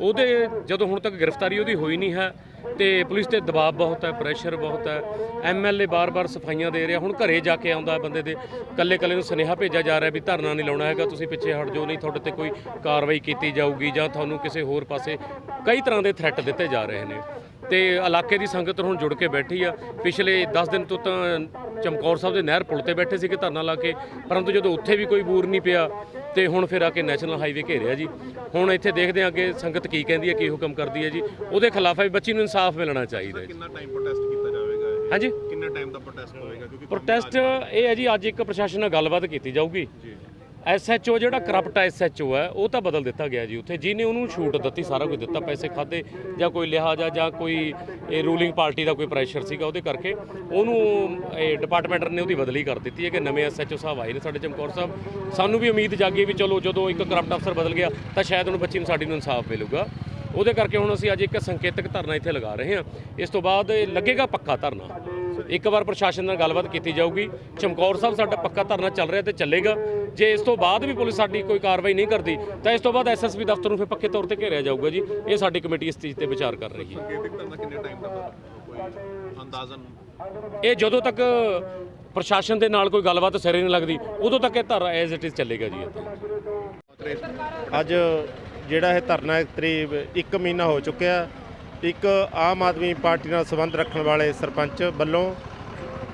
Speaker 3: ਉਹਦੇ ਜਦੋਂ ਹੁਣ ਤੱਕ ਗ੍ਰਿਫਤਾਰੀ ਉਹਦੀ ਹੋਈ ਨਹੀਂ ਹੈ ਤੇ ਪੁਲਿਸ ਤੇ ਦਬਾਅ ਬਹੁਤ ਹੈ ਪ੍ਰੈਸ਼ਰ ਬਹੁਤ ਹੈ। ਐਮਐਲਏ ਬਾਰ-ਬਾਰ ਸਫਾਈਆਂ ਦੇ ਰਿਹਾ। ਹੁਣ ਘਰੇ ਜਾ ਕੇ ਆਉਂਦਾ ਬੰਦੇ ਦੇ ਕੱਲੇ-ਕੱਲੇ ਨੂੰ ਸੁਨੇਹਾ ਭੇਜਿਆ ਜਾ ਰਿਹਾ ਵੀ ਧਰਨਾ ਨਹੀਂ ਲਾਉਣਾ ਹੈਗਾ, ਤੁਸੀਂ ਪਿੱਛੇ ਹਟ ਜਾਓ, ਨਹੀਂ ਤੁਹਾਡੇ ਤੇ ਕੋਈ ਕਾਰਵਾਈ ਕੀਤੀ ਜਾਊਗੀ ਜਾਂ ਤੁਹਾਨੂੰ ਕਿਸੇ ਹੋਰ ਪਾਸੇ ਕਈ ਤਰ੍ਹਾਂ ਦੇ ਥ੍ਰੈਟ ਦਿੱਤੇ ਜਾ ਰਹੇ ਨੇ। ਤੇ ਇਲਾਕੇ ਦੀ ਸੰਗਤ ਹੁਣ ਜੁੜ ਕੇ ਬੈਠੀ ਆ। ਪਿਛਲੇ 10 ਦਿਨ ਤੋਂ ਤਾਂ ਚਮਕੌਰ ਸਾਹਿਬ ਦੇ ਨਹਿਰ ਪੁਲ ਤੇ ਬੈਠੇ ਸੀ ਕਿ ਧਰਨਾ ਲਾ ਕੇ ਪਰੰਤੂ ਜਦੋਂ ਉੱਥੇ ਵੀ ਕੋਈ ਬੂਰ ਨਹੀਂ ਪਿਆ ਤੇ ਹੁਣ ਫਿਰ ਆ ਕੇ ਨੈਸ਼ਨਲ ਹਾਈਵੇ ਘੇਰਿਆ ਜੀ। ਹੁਣ ਇੱਥੇ ਦੇਖਦੇ ਆ ਕਿ ਸੰਗਤ ਕੀ ਕਹਿੰਦੀ ਹੈ ਕੀ ਹੁਕਮ ਕਰਦੀ ਹੈ ਜੀ। ਉਹਦੇ ਖਿਲਾਫ ਹੈ ਬੱਚੀ ਨੂੰ ਇਨਸਾਫ ਮਿਲਣਾ ਚਾਹੀਦਾ ਹੈ।
Speaker 9: ਕਿੰਨਾ ਟਾਈਮ ਪ੍ਰੋਟੈਸਟ ਕੀਤਾ ਜਾਵੇਗਾ?
Speaker 3: ਹਾਂਜੀ?
Speaker 9: ਕਿੰਨਾ ਟਾਈਮ ਦਾ ਪ੍ਰੋਟੈਸਟ ਹੋਵੇਗਾ? ਕਿਉਂਕਿ
Speaker 3: ਪ੍ਰੋਟੈਸਟ ਇਹ ਹੈ ਜੀ ਅੱਜ ਇੱਕ ਪ੍ਰਸ਼ਾਸਨ ਨਾਲ ਗੱਲਬਾਤ ਕੀਤੀ ਜਾਊਗੀ। ਐਸਐਚਓ ਜਿਹੜਾ ਕਰਪਟ ਐਸਐਚਓ ਹੈ, ਉਹ ਤਾਂ ਬਦਲ ਦਿੱਤਾ ਗਿਆ ਜੀ ਉੱਥੇ। ਜਿਹਨੇ ਉਹਨੂੰ ਛੂਟ ਦਿੱਤੀ, ਸਾਰਾ ਕੁਝ ਦਿੱਤਾ, ਪੈਸੇ ਖਾਦੇ ਜਾਂ ਕੋਈ ਲਿਹਾਜ਼ਾ, ਜਾਂ ਕੋਈ, ਇਹ ਰੂਲਿੰਗ ਪਾਰਟੀ ਦਾ ਕੋਈ ਪ੍ਰੈਸ਼ਰ ਸੀਗਾ ਉਹਦੇ ਕਰਕੇ, ਉਹਨੂੰ ਇਹ ਡਿਪਾਰਟਮੈਂਟ ਨੇ ਉਹਦੀ ਬਦਲੀ ਕਰ ਦਿੱਤੀ ਹੈ ਕਿ ਨਵੇਂ ਐਸਐਚਓ ਸਾਹਿਬ ਆਏ ਨੇ ਸਾਡੇ ਚਮਕੌਰ ਸਾਹਿਬ। ਸਾਨੂੰ ਵੀ ਉਮੀਦ ਜਾਗੀ ਵੀ ਚਲੋ ਜਦੋਂ ਇੱਕ ਕਰਪਟ ਅਫਸਰ ਬਦਲ ਗਿਆ, ਤਾਂ ਸ਼ਾਇਦ ਉਹਨੂੰ ਬੱਚੀ ਨੂੰ ਸਾਡੀ ਨੂੰ ਇਨਸਾਫ ਮਿਲੂਗਾ। ਉਹਦੇ ਕਰਕੇ ਹੁਣ ਅਸੀਂ ਅੱਜ ਇੱਕ ਸੰਕੇਤਕ ਧਰਨਾ ਇੱਥੇ ਲਗਾ ਰਹੇ ਹਾਂ। ਇਸ ਤੋਂ ਬਾਅਦ ਲੱਗੇਗਾ ਪੱਕਾ ਧਰਨਾ। ਇੱਕ ਵਾਰ ਪ੍ਰਸ਼ਾਸਨ ਨਾਲ ਗੱਲਬਾਤ ਕੀਤੀ ਜਾਊਗੀ। ਚਮਕੌਰ ਸਾਹਿਬ ਸਾਡਾ ਪੱਕਾ ਧਰਨਾ ਚੱਲ ਰਿਹਾ ਤੇ ਚੱਲੇਗਾ। ਜੇ ਇਸ ਤੋਂ ਬਾਅਦ ਵੀ ਪੁਲਿਸ ਸਾਡੀ ਕੋਈ ਕਾਰਵਾਈ ਨਹੀਂ ਕਰਦੀ ਤਾਂ ਇਸ ਤੋਂ ਬਾਅਦ ਐਸਐਸਪੀ ਦਫ਼ਤਰ ਨੂੰ ਫਿਰ ਪੱਕੇ ਤੌਰ ਤੇ ਘੇਰਿਆ ਜਾਊਗਾ ਜੀ। ਇਹ ਸਾਡੀ ਕਮੇਟੀ ਇਸ ਚੀਜ਼ ਤੇ ਵਿਚਾਰ ਕਰ ਰਹੀ ਹੈ।
Speaker 9: ਸੰਕੇਤਿਕ ਧਰਨਾ ਕਿੰਨੇ ਟਾਈਮ ਦਾ ਕੋਈ ਅੰਦਾਜ਼ਨ
Speaker 3: ਇਹ ਜਦੋਂ ਤੱਕ ਪ੍ਰਸ਼ਾਸਨ ਦੇ ਨਾਲ ਕੋਈ ਗੱਲਬਾਤ ਸਿਰੇ ਨਹੀਂ ਲੱਗਦੀ ਉਦੋਂ ਤੱਕ ਇਹ ਧਰਨਾ ਐਜ਼ ਇਟ ਇਜ਼ ਚੱਲੇਗਾ ਜੀ।
Speaker 2: ਅੱਜ ਜਿਹੜਾ ਇਹ ਧਰਨਾ ਕਰੀਬ 1 ਮਹੀਨਾ ਹੋ ਚੁੱਕਿਆ ਇੱਕ ਆਮ ਆਦਮੀ ਪਾਰਟੀ ਨਾਲ ਸੰਬੰਧ ਰੱਖਣ ਵਾਲੇ ਸਰਪੰਚ ਵੱਲੋਂ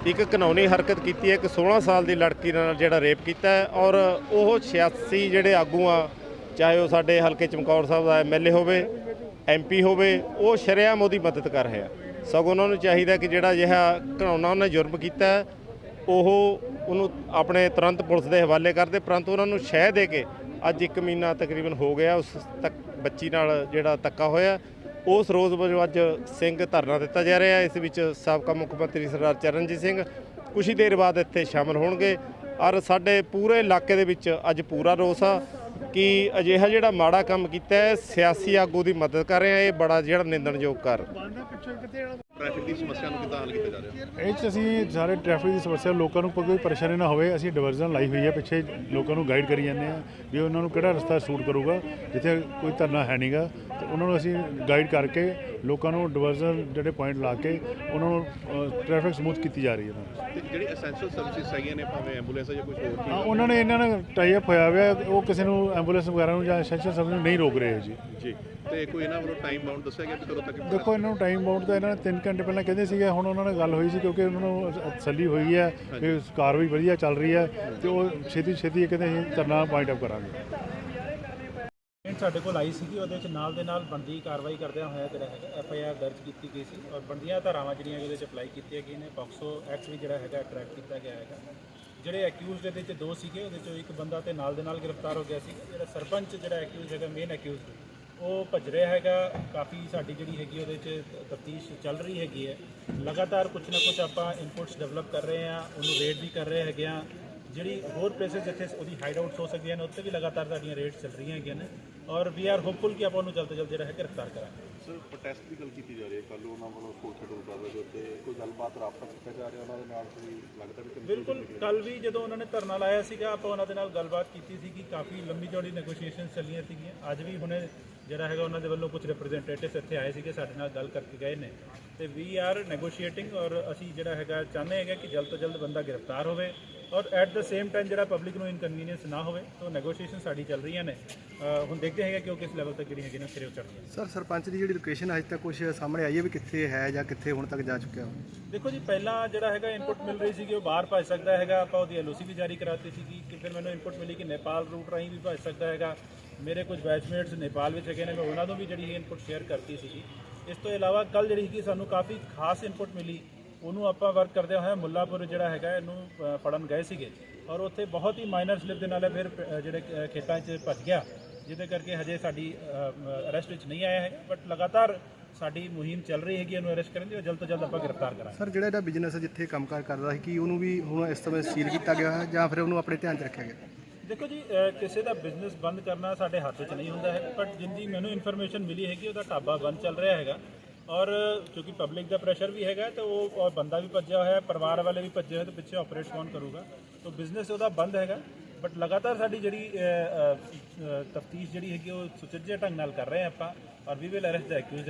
Speaker 2: ਇੱਕ ਕਾਨੂੰਨੀ ਹਰਕਤ ਕੀਤੀ ਹੈ। ਕਿ 16 ਸਾਲ ਦੀ ਲੜਕੀ ਨਾਲ ਜਿਹੜਾ ਰੇਪ ਕੀਤਾ ਹੈ ਔਰ ਉਹ 86 ਜਿਹੜੇ ਆਗੂ ਆ, ਚਾਹੇ ਉਹ ਸਾਡੇ ਹਲਕੇ ਚਮਕੌਰ ਸਾਹਿਬ ਦਾ ਐਮਐਲਏ ਹੋਵੇ ਐਮਪੀ ਹੋਵੇ, ਉਹ ਸ਼ਰੇਆਮ ਉਹਦੀ ਮਦਦ ਕਰ ਰਿਹਾ। ਸਗੋਂ ਉਹਨਾਂ ਨੂੰ ਚਾਹੀਦਾ ਕਿ ਜਿਹੜਾ ਅਜਿਹਾ ਘਣਾਉਣਾ ਉਹਨੇ ਜੁਰਮ ਕੀਤਾ ਉਹ ਉਹਨੂੰ ਆਪਣੇ ਤੁਰੰਤ ਪੁਲਿਸ ਦੇ ਹਵਾਲੇ ਕਰਦੇ ਪਰੰਤੂ ਉਹਨਾਂ ਨੂੰ ਸ਼ਹਿ ਦੇ ਕੇ ਅੱਜ 1 ਮਹੀਨਾ ਤਕਰੀਬਨ ਹੋ ਗਿਆ, ਉਸ ਤੱਕ ਬੱਚੀ ਨਾਲ ਜਿਹੜਾ ਧੱਕਾ ਹੋਇਆ। ਉਸ ਰੋਸ ਵਜੋਂ ਅੱਜ ਸਿੰਘ ਧਰਨਾ ਦਿੱਤਾ ਜਾ ਰਿਹਾ ਹੈ। ਇਸ ਵਿੱਚ ਸਾਬਕਾ ਮੁੱਖ ਮੰਤਰੀ ਸਰਦਾਰ ਚਰਨਜੀਤ ਸਿੰਘ ਕੁਛ ਹੀ ਦੇਰ ਬਾਅਦ ਇੱਥੇ ਸ਼ਾਮਲ ਹੋਣਗੇ। ਔਰ ਸਾਡੇ ਪੂਰੇ ਇਲਾਕੇ ਦੇ ਵਿੱਚ ਅੱਜ ਪੂਰਾ ਰੋਸ ਆ ਕਿ ਅਜਿਹਾ ਜਿਹੜਾ ਮਾੜਾ ਕੰਮ ਕੀਤਾ ਹੈ, ਸਿਆਸੀ ਆਗੂ ਦੀ ਮਦਦ ਕਰ ਰਿਹਾ ਇਹ ਬੜਾ ਜਿਹੜਾ ਨਿੰਦਣਯੋਗ ਕਰ
Speaker 9: ਟ੍ਰੈਫਿਕ ਦੀ ਸਮੱਸਿਆ ਨੂੰ ਕਿੱਦਾਂ ਹੱਲ ਕੀਤਾ ਜਾ ਰਿਹਾ?
Speaker 11: ਇਹ 'ਚ ਅਸੀਂ ਸਾਰੇ ਟ੍ਰੈਫਿਕ ਦੀ ਸਮੱਸਿਆ ਲੋਕਾਂ ਨੂੰ ਕੋਈ ਪਰੇਸ਼ਾਨੀ ਨਾ ਹੋਵੇ ਅਸੀਂ ਡਿਵਰਜ਼ਨ ਲਾਈ ਹੋਈ ਹੈ ਪਿੱਛੇ ਲੋਕਾਂ ਨੂੰ ਗਾਈਡ ਕਰੀ ਜਾਂਦੇ ਆ ਵੀ ਉਹਨਾਂ ਨੂੰ ਕਿਹੜਾ ਰਸਤਾ ਸੂਟ ਕਰੂਗਾ ਜਿੱਥੇ ਕੋਈ ਧਰਨਾ ਹੈ ਨਹੀਂਗਾ ਤੇ ਉਹਨਾਂ ਨੂੰ ਅਸੀਂ ਗਾਈਡ ਕਰਕੇ ਲੋਕਾਂ ਨੂੰ ਡਿਵਰਜ਼ਨ ਜਿਹੜੇ ਪੁਆਇੰਟ ਲਾ ਕੇ ਉਹਨਾਂ ਨੂੰ ਟ੍ਰੈਫਿਕ ਸਮੂਥ ਕੀਤੀ ਜਾ ਰਹੀ ਹੈ।
Speaker 9: ਤੇ ਜਿਹੜੀ ਐਸੈਂਸ਼ੀਅਲ ਸਰਵਿਸਿਜ਼ ਹੈਗੀਆਂ ਨੇ ਭਾਵੇਂ ਐਂਬੂਲੈਂਸ ਜਾਂ ਕੁਝ ਹੋਰ
Speaker 11: ਹਾਂ
Speaker 9: ਚੀਜ਼
Speaker 11: ਉਹਨਾਂ ਨੇ ਇਹਨਾਂ ਨਾਲ ਟਾਈ ਅਪ ਹੋਇਆ ਹੋਇਆ ਉਹ ਕਿਸੇ ਨੂੰ ਐਂਬੂਲੈਂਸ ਵਗੈਰਾ ਨੂੰ ਜਾਂ ਐਸੈਂਸ਼ੀਅਲ ਸਰਵਿਸ ਨੂੰ ਨਹੀਂ ਰੋਕ ਰਹੇ ਜੀ।
Speaker 9: ਜੀ। ਤੇ ਕੋਈ ਇਹਨਾਂ ਵੱਲੋਂ ਟਾਈਮ ਬਾਉਂਡ ਦੱਸਿਆ ਗਿਆ ਕਿ ਕਦੋਂ ਤੱਕ ਇਹ
Speaker 11: ਦੇਖੋ ਇਹਨਾਂ ਨੂੰ ਟਾਈਮ ਬਾਉਂਡ ਤਾਂ ਇਹਨਾਂ ਨੇ 3 ਘੰਟੇ ਪਹਿਲਾਂ ਕਹਿੰਦੇ ਸੀਗੇ ਹੁਣ ਉਹਨਾਂ ਨਾਲ ਗੱਲ ਹੋਈ ਸੀ ਕਿਉਂਕਿ ਉਹਨਾਂ ਨੂੰ ਤਸੱਲੀ ਹੋਈ ਹੈ ਕਿ ਕਾਰਵਾਈ ਵਧੀਆ ਚੱਲ ਰਹੀ ਹੈ ਤੇ ਉਹ ਛੇਤੀ ਛੇਤੀ ਇਹ ਕਹਿੰਦੇ ਅਸੀਂ ਧਰਨਾ ਪੁਆਇੰਟ ਅਪ ਕਰਾਂਗੇ।
Speaker 12: ਸਾਡੇ ਕੋਲ ਆਈ ਸੀਗੀ ਉਹਦੇ ਵਿੱਚ ਨਾਲ ਦੇ ਨਾਲ ਬਣਦੀ ਕਾਰਵਾਈ ਕਰਦਿਆਂ ਹੋਇਆ ਜਿਹੜਾ ਹੈਗਾ ਐਫ ਆਈ ਆਰ ਦਰਜ ਕੀਤੀ ਗਈ ਸੀ ਔਰ ਬਣਦੀਆਂ ਧਾਰਾਵਾਂ ਜਿਹੜੀਆਂ ਉਹਦੇ ਵਿੱਚ ਅਪਲਾਈ ਕੀਤੀਆਂ ਗਈਆਂ ਨੇ। ਪੌਕਸੋ ਐਕਟ ਵੀ ਜਿਹੜਾ ਹੈਗਾ ਟਰੈਕ ਕੀਤਾ ਗਿਆ ਹੈਗਾ। ਜਿਹੜੇ ਅਕਿਊਜ਼ਡ ਇਹਦੇ ਵਿੱਚ ਦੋ ਸੀਗੇ ਉਹਦੇ ਚੋਂ ਇੱਕ ਬੰਦਾ ਤੇ ਨਾਲ ਦੇ ਨਾਲ ਗ੍ਰਿਫਤਾਰ ਹੋ ਗਿਆ ਸੀ। ਜਿਹੜਾ ਸਰਪੰਚ ਜਿਹੜਾ ਅਕਿਊਜ਼ ਹੈਗਾ ਮੇਨ ਅਕਿਊਜ਼ਡ ਉਹ ਭੱਜ ਰਿਹਾ ਹੈਗਾ। ਕਾਫੀ ਸਾਡੀ ਜਿਹੜੀ ਹੈਗੀ ਉਹਦੇ 'ਚ ਤਫਤੀਸ਼ ਚੱਲ ਰਹੀ ਹੈਗੀ ਹੈ ਲਗਾਤਾਰ ਕੁਝ ਨਾ ਕੁਝ ਆਪਾਂ ਇਨਪੁਟਸ ਡਿਵੈਲਪ ਕਰ ਰਹੇ ਹਾਂ ਉਹਨੂੰ ਰੇਡ ਵੀ ਕਰ ਰਹੇ ਹੈਗੇ ਆ। ਜਿਹੜੀ ਹੋਰ ਪਲੇਸਸ ਜਿੱਥੇ ਉਹਦੀ ਹਾਈਡ ਆਊਟਸ ਹੋ ਸਕਦੀਆਂ ਨੇ ਉੱਥੇ ਵੀ ਲਗਾਤਾਰ ਸਾਡੀਆਂ ਰੇਡ ਚੱਲ ਰਹੀਆਂ ਹੈਗੀਆਂ ਨੇ। ਔਰ ਵੀ ਆਰ ਹੋਪਫੁਲ ਕਿ ਆਪਾਂ ਉਹਨੂੰ ਜਲਦ ਤੋਂ ਜਲਦ ਜਿਹੜਾ ਹੈ ਗ੍ਰਿਫਤਾਰ ਕਰਾਂਗੇ।
Speaker 9: ਸਰ ਪ੍ਰੋਟੈਸਟ ਦੀ ਗੱਲ ਕੀਤੀ ਜਾ ਰਹੀ ਹੈ। ਕੱਲ ਉਹਨਾਂ ਵੱਲੋਂ ਕੋਲ ਸ਼ਡਿਊਲ ਕਰ ਰਹੇ ਉੱਤੇ ਕੋਈ ਗੱਲਬਾਤ ਰਾਬਤਾ ਕੀਤਾ ਜਾ ਰਿਹਾ ਉਹਨਾਂ ਦੇ ਨਾਲ ਕੋਈ ਲੱਗਦਾ ਵੀ
Speaker 12: ਬਿਲਕੁਲ ਕੱਲ ਵੀ ਜਦੋਂ ਉਹਨਾਂ ਨੇ ਧਰਨਾ ਲਾਇਆ ਸੀਗਾ ਆਪਾਂ ਉਹਨਾਂ ਦੇ ਨਾਲ ਗੱਲਬਾਤ ਕੀਤੀ ਸੀ ਕਿ ਕਾਫੀ ਲੰਬੀ ਚੌੜੀ ਨੈਗੋਸ਼ੀਏਸ਼ਨ ਚੱਲੀਆਂ ਸੀਗੀਆਂ। ਅੱਜ ਵੀ ਹੁਣੇ ਜਿਹੜਾ ਹੈਗਾ ਉਹਨਾਂ ਦੇ ਵੱਲੋਂ ਕੁਝ ਰਿਪਰੈਜ਼ੈਂਟੇਟਿਵਸ ਇੱਥੇ ਆਏ ਸੀਗੇ ਸਾਡੇ ਨਾਲ ਗੱਲ ਕਰਕੇ ਗਏ ਨੇ। ਤੇ ਵੀ ਆਰ ਨੈਗੋਸ਼ੀਏਟਿੰਗ ਔਰ ਅਸੀਂ ਜਿਹੜਾ ਹੈਗਾ ਚਾਹੁੰਦੇ ਹੈਗੇ ਕਿ ਜਲਦ ਤੋਂ ਜਲਦ ਬੰਦਾ ਗ੍ਰਿਫਤਾਰ ਹੋਵੇ ਔਰ ਐਟ ਦ ਸੇਮ ਟਾਈਮ ਜਿਹੜਾ ਪਬਲਿਕ ਨੂੰ ਇਨਕਨਵੀਨੀਅੰਸ ਨਾ ਹੋਵੇ ਤਾਂ ਨੈਗੋਸ਼ੀਏਸ਼ਨ ਸਾਡੀ ਚੱਲ ਰਹੀਆਂ ਨੇ। ਹੁਣ ਦੇਖਦੇ ਹੈਗੇ ਕਿ ਉਹ ਕਿਸ ਲੈਵਲ ਤੱਕ ਜਿਹੜੀਆਂ ਹੈਗੀਆਂ ਨੇ ਸਿਰੇ ਉਤਰਦੀਆਂ
Speaker 7: ਸਰ ਸਰਪੰਚ ਦੀ ਜਿਹੜੀ ਲੋਕੇਸ਼ਨ ਅਜੇ ਤੱਕ ਕੁਝ ਸਾਹਮਣੇ ਆਈ ਹੈ ਵੀ ਕਿੱਥੇ ਹੈ ਜਾਂ ਕਿੱਥੇ ਹੁਣ ਤੱਕ ਜਾ ਚੁੱਕਿਆ
Speaker 12: ਦੇਖੋ ਜੀ ਪਹਿਲਾਂ ਜਿਹੜਾ ਹੈਗਾ ਇਨਪੁਟ ਮਿਲ ਰਹੀ ਸੀ ਕਿ ਉਹ ਬਾਹਰ ਭੱਜ ਸਕਦਾ ਹੈਗਾ। ਆਪਾਂ ਉਹਦੀ ਐਲਓਸੀ ਵੀ ਜਾਰੀ ਕਰਾਤੀ ਸੀ ਕਿ ਫਿਰ ਮੈਨੂੰ ਇਨਪੁਟ ਮਿਲੀ ਕਿ ਨੇਪਾਲ ਰੂਟ ਰਾਹੀਂ ਵੀ ਭੱਜ ਸਕਦਾ ਹੈਗਾ। ਮੇਰੇ ਕੁਝ ਬੈਚਮੇਟਸ ਨੇਪਾਲ ਵਿੱਚ ਹੈਗੇ ਨੇ, ਮੈਂ ਉਹਨਾਂ ਨੂੰ ਵੀ ਜਿਹੜੀ ਇਨਪੁਟ ਸ਼ੇਅਰ ਕਰਤੀ ਸੀਗੀ। ਇਸ ਤੋਂ ਇਲਾਵਾ ਕੱਲ ਜਿਹੜੀ ਸੀਗੀ, ਸਾਨੂੰ ਕਾਫੀ ਖਾਸ ਇਨਪੁਟ ਮਿਲੀ। ਉਹਨੂੰ ਆਪਾਂ ਵਰਕ ਕਰਦੇ ਹੋਏ ਮੁੱਲਾਪੁਰ ਜਿਹੜਾ ਹੈਗਾ, ਇਹਨੂੰ ਫੜਨ ਗਏ ਸੀਗੇ। ਔਰ ਉੱਥੇ ਬਹੁਤ ਹੀ ਮਾਈਨਰ ਸਲਿਪ ਦੇ ਨਾਲ ਇਹ ਫਿਰ ਜਿਹੜੇ ਖੇਤਾਂ 'ਚ ਭੱਜ ਗਿਆ। ਜਿਹਦੇ ਕਰਕੇ ਹਜੇ ਸਾਡੀ ਅਰੈਸਟ ਵਿੱਚ ਨਹੀਂ ਆਇਆ ਹੈ। ਬਟ ਲਗਾਤਾਰ ਸਾਡੀ ਮੁਹਿੰਮ ਚੱਲ ਰਹੀ ਹੈਗੀ, ਇਹਨੂੰ ਅਰੈਸਟ ਕਰਨ ਦੀ, ਉਹ ਜਲਦ ਤੋਂ ਜਲਦ ਆਪਾਂ ਗ੍ਰਿਫਤਾਰ ਕਰਾਂਗੇ।
Speaker 7: ਸਰ, ਜਿਹੜਾ ਇਹਦਾ ਬਿਜ਼ਨਸ ਹੈ, ਜਿੱਥੇ ਕੰਮਕਾਰ ਕਰਦਾ ਸੀ ਕੀ ਉਹਨੂੰ ਵੀ ਹੁਣ ਇਸ ਸਮੇਂ ਸੀਲ ਕੀਤਾ ਗਿਆ ਹੈ ਜਾਂ ਫਿਰ ਉਹਨੂੰ ਆਪਣੇ ਧਿਆਨ 'ਚ ਰੱਖਿਆ ਗਿਆ
Speaker 12: ਦੇਖੋ ਜੀ ਕਿਸੇ ਦਾ ਬਿਜ਼ਨਸ ਬੰਦ ਕਰਨਾ ਸਾਡੇ ਹੱਥ ਵਿੱਚ ਨਹੀਂ ਹੁੰਦਾ ਹੈ ਬਟ ਜਿੰਦੀ ਮੈਨੂੰ ਇਨਫੋਰਮੇਸ਼ਨ ਮਿਲੀ ਹੈ ਕਿ ਉਹਦਾ ਢਾਬਾ ਬੰਦ ਚੱਲ ਰਿਹਾ ਹੈਗਾ। ਔਰ ਕਿਉਂਕਿ ਪਬਲਿਕ ਦਾ ਪ੍ਰੈਸ਼ਰ ਵੀ ਹੈਗਾ ਤੇ ਉਹ ਔਰ ਬੰਦਾ ਵੀ ਭੱਜਿਆ ਹੋਇਆ ਹੈ ਪਰਿਵਾਰ ਵਾਲੇ ਵੀ ਭੱਜੇ ਹੋਏ ਤੇ ਪਿੱਛੇ ਆਪਰੇਟ ਕੌਣ ਕਰੂਗਾ? ਤਾਂ ਬਿਜ਼ਨਸ ਉਹਦਾ ਬੰਦ ਹੈਗਾ ਬਟ ਲਗਾਤਾਰ ਸਾਡੀ ਜਿਹੜੀ ਤਫਤੀਸ਼ ਜਿਹੜੀ ਹੈਗੀ ਉਹ ਸੁਚੱਜੇ ਢੰਗ ਨਾਲ ਕਰ ਰਹੇ ਹਾਂ ਆਪਾਂ ਔਰ we will arrest the accused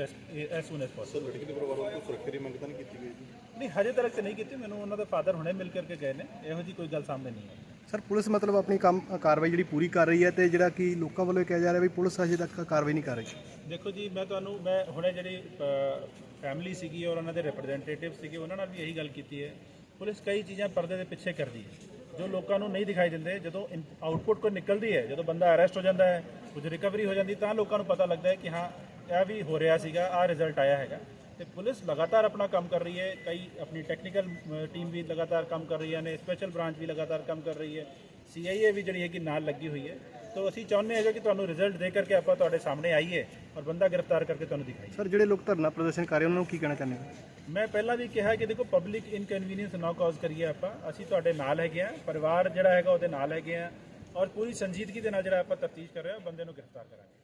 Speaker 12: as soon as possible
Speaker 9: ਲੜਕੀ ਦੇ ਪਰਿਵਾਰ ਵੱਲੋਂ ਸੁਰੱਖਿਆ ਦੀ ਮੰਗ ਤਾਂ ਨਹੀਂ ਕੀਤੀ ਗਈ? ਜੀ
Speaker 12: ਨਹੀਂ ਹਜੇ ਤੱਕ ਤੇ ਨਹੀਂ ਕੀਤੀ ਮੈਨੂੰ ਉਹਨਾਂ ਦਾ ਫਾਦਰ ਹੁਣੇ ਮਿਲ ਕਰਕੇ ਗਏ ਨੇ ਇਹੋ ਜੀ ਕੋਈ ਗੱਲ ਸਾਹਮਣੇ ਨਹੀਂ ਹੈ
Speaker 7: ਸਰ, ਪੁਲਿਸ ਮਤਲਬ ਆਪਣੀ ਕੰਮ ਕਾਰਵਾਈ ਜਿਹੜੀ ਪੂਰੀ ਕਰ ਰਹੀ ਹੈ ਤੇ ਜਿਹੜਾ ਕਿ ਲੋਕਾਂ ਵੱਲੋਂ ਇਹ ਕਿਹਾ ਜਾ ਰਿਹਾ ਵੀ ਪੁਲਿਸ ਅਜੇ ਤੱਕ ਕਾਰਵਾਈ ਨਹੀਂ ਕਰ ਰਹੀ।
Speaker 12: ਦੇਖੋ ਜੀ, ਮੈਂ ਤੁਹਾਨੂੰ, ਮੈਂ ਹੁਣੇ ਜਿਹੜੀ ਫੈਮਿਲੀ ਸੀਗੀ ਔਰ ਉਹਨਾਂ ਦੇ ਰਿਪਰੈਜ਼ੈਂਟੇਟਿਵ ਸੀਗੇ, ਉਹਨਾਂ ਨਾਲ ਵੀ ਇਹੀ ਗੱਲ ਕੀਤੀ ਹੈ। ਪੁਲਿਸ ਕਈ ਚੀਜ਼ਾਂ ਪਰਦੇ ਦੇ ਪਿੱਛੇ ਕਰਦੀ ਹੈ। ਜੋ ਲੋਕਾਂ ਨੂੰ ਨਹੀਂ ਦਿਖਾਈ ਦਿੰਦੇ, ਜਦੋਂ ਆਊਟਪੁੱਟ ਕੋਈ ਨਿਕਲਦੀ ਹੈ, ਜਦੋਂ ਬੰਦਾ ਅਰੈਸਟ ਹੋ ਜਾਂਦਾ ਹੈ, ਕੁਝ ਰਿਕਵਰੀ ਹੋ ਜਾਂਦੀ, ਤਾਂ ਲੋਕਾਂ ਨੂੰ ਪਤਾ ਲੱਗਦਾ ਹੈ ਕਿ ਹਾਂ, ਇਹ ਵੀ ਹੋ ਰਿਹਾ ਸੀਗਾ ਆ ਰਿਜ਼ਲਟ ਆਇਆ ਹੈਗਾ। ਤੇ ਪੁਲਿਸ ਲਗਾਤਾਰ ਆਪਣਾ ਕੰਮ ਕਰ ਰਹੀ ਹੈ। ਕਈ ਆਪਣੀ ਟੈਕਨੀਕਲ ਟੀਮ ਵੀ ਲਗਾਤਾਰ ਕੰਮ ਕਰ ਰਹੀਆਂ ਨੇ ਸਪੈਸ਼ਲ ਬ੍ਰਾਂਚ ਵੀ ਲਗਾਤਾਰ ਕੰਮ ਕਰ ਰਹੀ ਹੈ। ਸੀਆਈਏ ਵੀ ਜਿਹੜੀ ਹੈ ਕਿ ਨਾਲ ਲੱਗੀ ਹੋਈ ਹੈ। ਤਾਂ ਅਸੀਂ ਚਾਹੁੰਦੇ ਹਾਂ ਕਿ ਤੁਹਾਨੂੰ ਰਿਜ਼ਲਟ ਦੇ ਕਰਕੇ ਆਪਾਂ ਤੁਹਾਡੇ ਸਾਹਮਣੇ ਆਈਏ ਔਰ ਬੰਦਾ ਗ੍ਰਿਫਤਾਰ ਕਰਕੇ ਤੁਹਾਨੂੰ ਦਿਖਾਈਏ।
Speaker 7: ਸਰ ਜਿਹੜੇ ਲੋਕ ਧਰਨਾ ਪ੍ਰਦਰਸ਼ਨ ਕਰ ਰਹੇ ਉਹਨਾਂ ਨੂੰ ਕੀ ਕਹਿਣਾ ਚਾਹੁੰਦੇ ਹੋ?
Speaker 12: ਮੈਂ ਪਹਿਲਾਂ ਵੀ ਕਿਹਾ ਕਿ ਦੇਖੋ ਪਬਲਿਕ ਇਨਕਨਵੀਨੀਅੰਸ ਨਾ ਕਾਜ਼ ਕਰੀਏ ਆਪਾਂ। ਅਸੀਂ ਤੁਹਾਡੇ ਨਾਲ ਹੈਗੇ ਆ ਪਰਿਵਾਰ ਜਿਹੜਾ ਹੈਗਾ ਉਹਦੇ ਨਾਲ ਹੈਗੇ ਆ ਔਰ ਪੂਰੀ ਸੰਜੀਦਗੀ ਦੇ ਨਾਲ ਜਿਹੜਾ ਆਪਾਂ ਤਫਤੀਸ਼ ਕਰ ਰਹੇ ਹਾਂ ਬੰਦੇ ਨੂੰ ਗ੍ਰਿਫਤਾਰ ਕਰਾਂਗੇ।